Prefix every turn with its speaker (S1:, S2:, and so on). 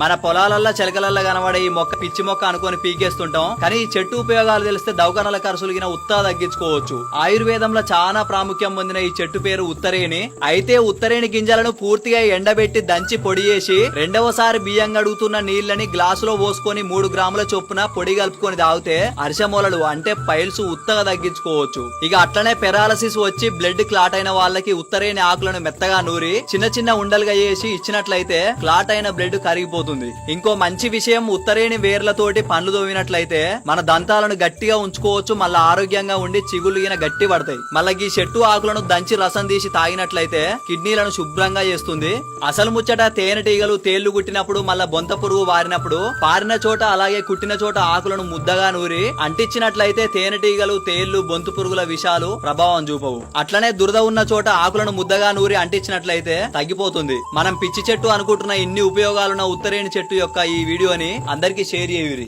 S1: మన పొలాలల్లో చిలకలల్లో కనబడే ఈ మొక్క పిచ్చి మొక్క అనుకొని పీకేస్తుంటాం. కానీ ఈ చెట్టు ఉపయోగాలు తెలిస్తే దవకనల ఖర్చులుగిన ఉత్తా తగ్గించుకోవచ్చు. ఆయుర్వేదంలో చాలా ప్రాముఖ్యం పొందిన ఈ చెట్టు పేరు ఉత్తరేణి. అయితే ఉత్తరేణి గింజలను పూర్తిగా ఎండబెట్టి దంచి పొడి చేసి రెండవసారి బియ్యం గడుగుతున్న నీళ్ళని గ్లాసులో పోసుకొని మూడు గ్రాముల చొప్పున పొడి కలుపుకొని తాగితే అరిసమూలలు అంటే పైల్స్ ఉత్తగా తగ్గించుకోవచ్చు. ఇక అట్లనే పెరాలసిస్ వచ్చి బ్లడ్ క్లాట్ అయిన వాళ్ళకి ఉత్తరేణి ఆకులను మెత్తగా నూరి చిన్న చిన్న ఉండలుగా చేసి ఇచ్చినట్లయితే క్లాట్ అయిన బ్లడ్ కరిగిపోతుంది. ఇంకో మంచి విషయం ఉత్తరేణి వేర్లతోటి పండ్లు తోవినట్లయితే మన దంతాలను గట్టిగా ఉంచుకోవచ్చు మళ్ళీ ఆరోగ్యంగా ఉండి చిగులుగిన గట్టి పడతాయి. మళ్ళీ ఈ చెట్టు ఆకులను దంచి రసం తీసి తాగినట్లయితే కిడ్నీలను శుభ్రంగా చేస్తుంది. అసలు ముచ్చట తేనెటీగలు తేళ్ళు కుట్టినప్పుడు మళ్ళా బొంత పురుగు వారినప్పుడు పారిన చోట అలాగే కుట్టిన చోట ఆకులను ముద్దగా నూరి అంటించినట్లయితే తేనెటీగలు తేళ్ళు బొంతు పురుగుల విషాలు ప్రభావం చూపవు. అట్లనే దురద ఉన్న చోట ఆకులను ముద్దగా నూరి అంటించినట్లయితే తగ్గిపోతుంది. మనం పిచ్చి చెట్టు అనుకుంటున్న ఇన్ని ఉపయోగాలున్న ఉత్తరేణి చెట్టు యొక్క ఈ వీడియోని అందరికీ షేర్ చేయురి.